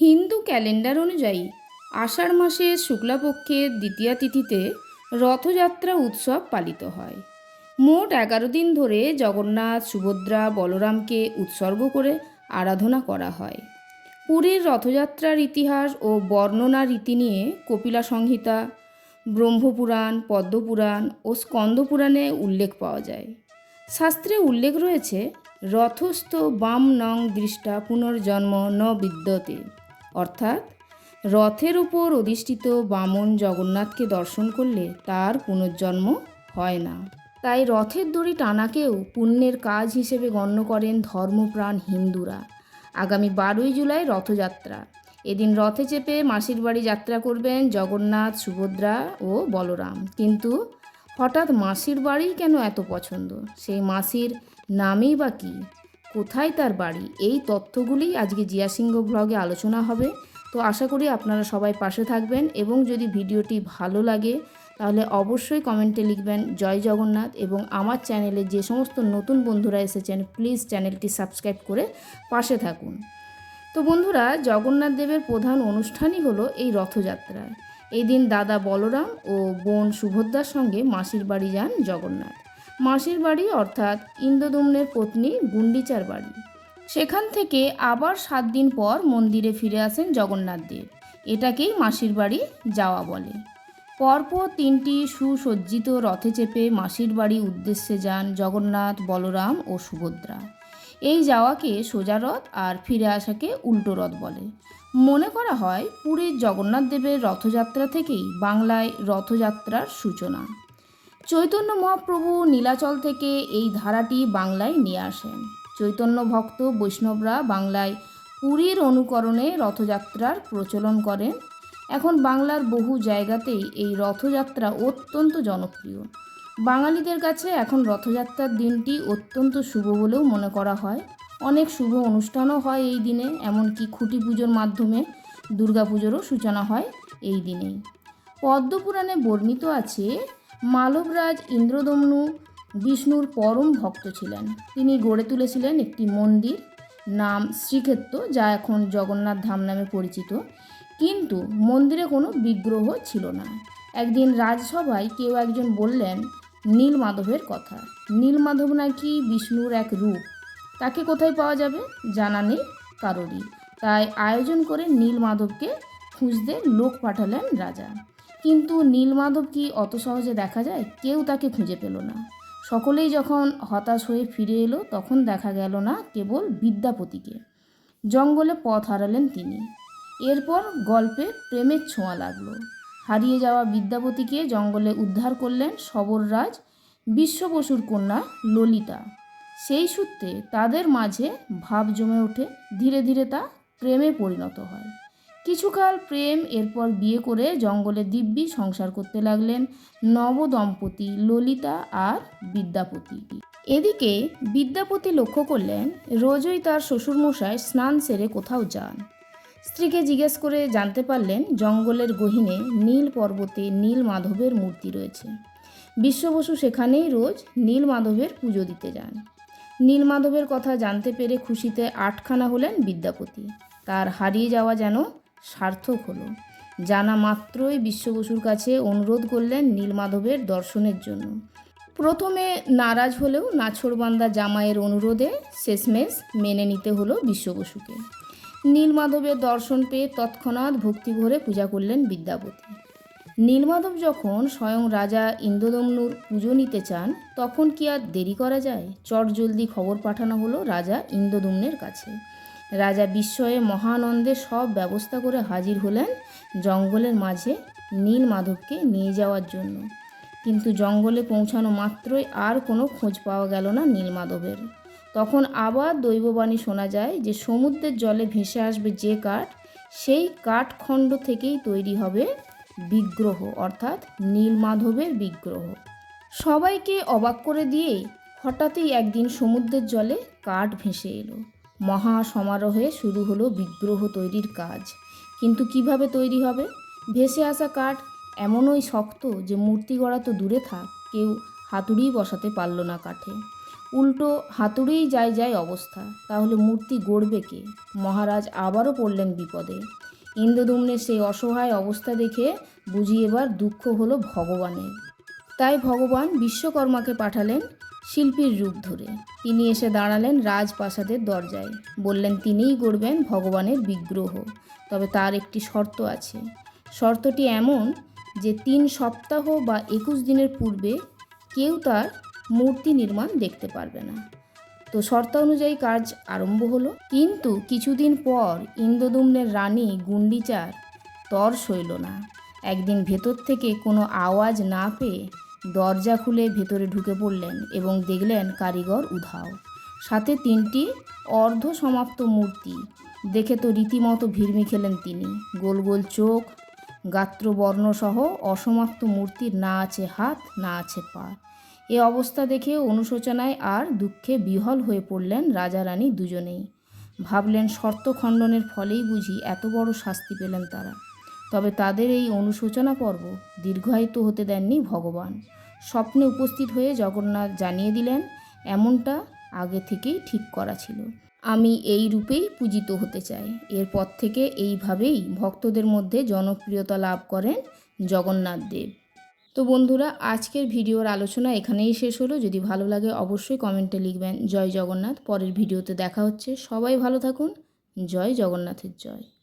Hindu calendar অনুযায়ী আষাঢ় মাসের শুক্লাপক্ষের দ্বিতীয়া তিথিতে রথযাত্রা উৎসব পালিত হয়। মোট এগারো দিন ধরে জগন্নাথ, সুভদ্রা, বলরামকে উৎসর্গ করে আরাধনা করা হয়। পুরীর রথযাত্রার ইতিহাস ও বর্ণনা রীতি নিয়ে কপিলা সংহিতা, ব্রহ্মপুরাণ, পদ্মপুরাণ ও স্কন্দপুরাণে উল্লেখ পাওয়া যায়। শাস্ত্রে উল্লেখ রয়েছে, রথস্থ বাম নং দৃষ্টা পুনর্জন্ম ন বিদ্যতে। অর্থাৎ রথের উপর অধিষ্ঠিত বামন জগন্নাথকে দর্শন করলে তার পুনর্জন্ম হয় না। তাই রথের দড়ি টানাকেও পুণ্যের কাজ হিসেবে গণ্য করেন ধর্মপ্রাণ হিন্দুরা। আগামী বারোই জুলাই রথযাত্রা। এদিন রথে চেপে মাসির বাড়ি যাত্রা করবেন জগন্নাথ, সুভদ্রা ও বলরাম। কিন্তু হঠাৎ মাসির বাড়ি কেন এত পছন্দ? সেই মাসির নামই বা কী? কোথায় তার বাড়ি? এই তথ্যগুলি আজকে জিয়া সিংহ ব্লগে আলোচনা হবে। তো আশা করি আপনারা সবাই পাশে থাকবেন এবং যদি ভিডিওটি ভালো লাগে, তাহলে অবশ্যই কমেন্টে লিখবেন, জয় জগন্নাথ এবং আমার চ্যানেলে যে সমস্ত নতুন বন্ধুরা এসেছেন, প্লিজ চ্যানেলটি সাবস্ক্রাইব করে পাশে থাকুন। তো বন্ধুরা, জগন্নাথ দেবের প্রধান অনুষ্ঠানই হলো এই রথযাত্রা এই দিন দাদা বলরাম ও বোন সুভদ্রার সঙ্গে মাসির বাড়ি যান জগন্নাথ। মাসির বাড়ি অর্থাৎ ইন্দ্রদম্নের পত্নী গুন্ডিচার বাড়ি। সেখান থেকে আবার সাত দিন পর মন্দিরে ফিরে আসেন জগন্নাথ দেব। এটাকেই মাসির বাড়ি যাওয়া বলে। পরপর তিনটি সুসজ্জিত রথে চেপে মাসির বাড়ি উদ্দেশ্যে যান জগন্নাথ, বলরাম ও সুভদ্রা। এই যাওয়াকে সোজা রথ আর ফিরে আসাকে উল্টো রথ বলে। মনে করা হয় পুরীর জগন্নাথ দেবের রথযাত্রা থেকেই বাংলায় রথযাত্রার সূচনা। চৈতন্য মহাপ্রভু নীলাচল থেকে এই ধারাটি বাংলায় নিয়ে আসেন। চৈতন্য ভক্ত বৈষ্ণবরা বাংলায় পুরীর অনুকরণে রথযাত্রার প্রচলন করেন। এখন বাংলার বহু জায়গাতেই এই রথযাত্রা অত্যন্ত জনপ্রিয়। বাঙালিদের কাছে এখন রথযাত্রার দিনটি অত্যন্ত শুভ বলেও মনে করা হয়। অনেক শুভ অনুষ্ঠানও হয় এই দিনে, এমনকি খুঁটি পুজোর মাধ্যমে দুর্গাপুজোরও সূচনা হয় এই দিনেই। পদ্মপুরাণে বর্ণিত আছে মালবরাজ ইন্দ্রদমনু বিষ্ণুর পরম ভক্ত ছিলেন। তিনি গড়ে তুলেছিলেন একটি মন্দির, নাম শ্রীক্ষেত্র, যা এখন জগন্নাথ ধাম নামে পরিচিত। কিন্তু মন্দিরে কোনো বিগ্রহ ছিল না। একদিন রাজসভায় কেউ একজন বললেন, নীল মাধবের কথা। নীল মাধব নাকি বিষ্ণুর এক রূপ? তাকে কোথায় পাওয়া যাবে? জানা নেই কারোরই। তাই আয়োজন করে নীল মাধবকে খুঁজতে লোক পাঠালেন রাজা। কিন্তু নীলমাধব কি অত সহজে দেখা যায়? কেউ তাকে খুঁজে পেল না। সকলেই যখন হতাশ হয়ে ফিরে এলো, তখন দেখা গেল না কেবল বিদ্যাপতিকে। জঙ্গলে পথ হারালেন তিনি। এরপর গল্পে প্রেমের ছোঁয়া লাগল। হারিয়ে যাওয়া বিদ্যাপতিকে জঙ্গলে উদ্ধার করলেন সবররাজ বিশ্ববসুর কন্যা ললিতা। সেই সূত্রে তাদের মাঝে ভাব জমে ওঠে, ধীরে ধীরে তা প্রেমে পরিণত হয়। কিছুকাল প্রেম, এরপর বিয়ে করে জঙ্গলে দিব্যি সংসার করতে লাগলেন নবদম্পতি ললিতা আর বিদ্যাপতি। এদিকে বিদ্যাপতি লক্ষ্য করলেন রোজই তার শ্বশুরমশাই স্নান সেরে কোথাও যান। স্ত্রীকে জিজ্ঞেস করে জানতে পারলেন জঙ্গলের গহীনে নীল পর্বতে নীল মাধবের মূর্তি রয়েছে। বিশ্ববসু সেখানেই রোজ নীল মাধবের পুজো দিতে যান। নীল মাধবের কথা জানতে পেরে খুশিতে আটখানা হলেন বিদ্যাপতি। তার হারিয়ে যাওয়া যেন সার্থক হলো। জানা মাত্রই বিশ্ববসুর কাছে অনুরোধ করলেন নীলমাধবের দর্শনের জন্য। প্রথমে নারাজ হলেও নাছরবান্দা জামাইয়ের অনুরোধে শেষমেশ মেনে নিতে হলো বিশ্ববসুকে। নীলমাধবের দর্শন পেয়ে তৎক্ষণাৎ ভক্তি ভরে পূজা করলেন বিদ্যাপতি। নীলমাধব যখন স্বয়ং রাজা ইন্দ্রদম্নুর পুজো নিতে চান, তখন কি আর দেরি করা যায়? চট জলদি খবর পাঠানো হলো রাজা ইন্দ্রদম্নের কাছে। রাজা বিস্ময়ে মহানন্দে সব ব্যবস্থা করে হাজির হলেন জঙ্গলের মাঝে নীল মাধবকে নিয়ে যাওয়ার জন্য। কিন্তু জঙ্গলে পৌঁছানো মাত্রই আর কোনো খোঁজ পাওয়া গেল না নীল মাধবের তখন আবার দৈববাণী শোনা যায় যে সমুদ্রের জলে ভেসে আসবে যে কাঠ, সেই কাঠখণ্ড থেকেই তৈরি হবে বিগ্রহ, অর্থাৎ নীলমাধবের বিগ্রহ। সবাইকে অবাক করে দিয়েই হঠাৎই একদিন সমুদ্রের জলে কাঠ ভেসে এলো। মহা সমারোহে শুরু হলো বিগ্রহ তৈরির কাজ। কিন্তু কীভাবে তৈরি হবে? ভেসে আসা কাঠ এমনই শক্ত যে মূর্তি গড়া তো দূরে থাক, কেউ হাতুড়ি বসাতে পারল না কাঠে। উল্টো হাতুড়েই যায় যায় অবস্থা, তাহলে মূর্তি গড়বে কে? মহারাজ আবারও পড়লেন বিপদে। ইন্দ্রদুম্নের সেই অসহায় অবস্থা দেখে বুঝি এবার দুঃখ হলো ভগবানের। তাই ভগবান বিশ্বকর্মাকে পাঠালেন শিল্পীর রূপ ধরে। তিনি এসে দাঁড়ালেন রাজপ্রাসাদের দরজায়। বললেন, তিনিই গড়বেন ভগবানের বিগ্রহ। তবে তার একটি শর্ত আছে। শর্তটি এমন যে তিন সপ্তাহ বা একুশ দিনের পূর্বে কেউ তার মূর্তি নির্মাণ দেখতে পারবে না। তো শর্ত অনুযায়ী কাজ আরম্ভ হলো। কিন্তু কিছুদিন পর ইন্দ্রদুম্নের রানী গুন্ডিচার তর সইল না। একদিন ভেতর থেকে কোনো আওয়াজ না পেয়ে দরজা খুলে ভেতরে ঢুকে পড়লেন এবং দেখলেন কারিগর উধাও। সাথে তিনটি অর্ধ সমাপ্ত মূর্তি। দেখে তো রীতিমতো ভিড়মি খেলেন তিনি। গোল গোল চোখ গাত্রবর্ণসহ অসমাপ্ত মূর্তির না আছে হাত, না আছে পা। এ অবস্থা দেখে অনুশোচনায় আর দুঃখে বিহল হয়ে পড়লেন রাজা রানী দুজনেই। ভাবলেন শর্ত খণ্ডনের ফলেই বুঝি এত বড় শাস্তি পেলেন তারা। তবে তাদের এই অনুশোচনা পর্ব দীর্ঘায়িত হতে দেননি ভগবান। স্বপ্নে উপস্থিত হয়ে জগন্নাথ জানিয়ে দিলেন, এমনটা আগে থেকেই ঠিক করা ছিল। আমি এই রূপেই পূজিত হতে চাই। এরপর থেকে এইভাবেই ভক্তদের মধ্যে জনপ্রিয়তা লাভ করেন জগন্নাথ দেব। তো বন্ধুরা, আজকের ভিডিওর আলোচনা এখানেই শেষ হলো। যদি ভালো লাগে অবশ্যই কমেন্টে লিখবেন, জয় জগন্নাথ। পরের ভিডিওতে দেখা হচ্ছে। সবাই ভালো থাকুন। জয় জগন্নাথের জয়।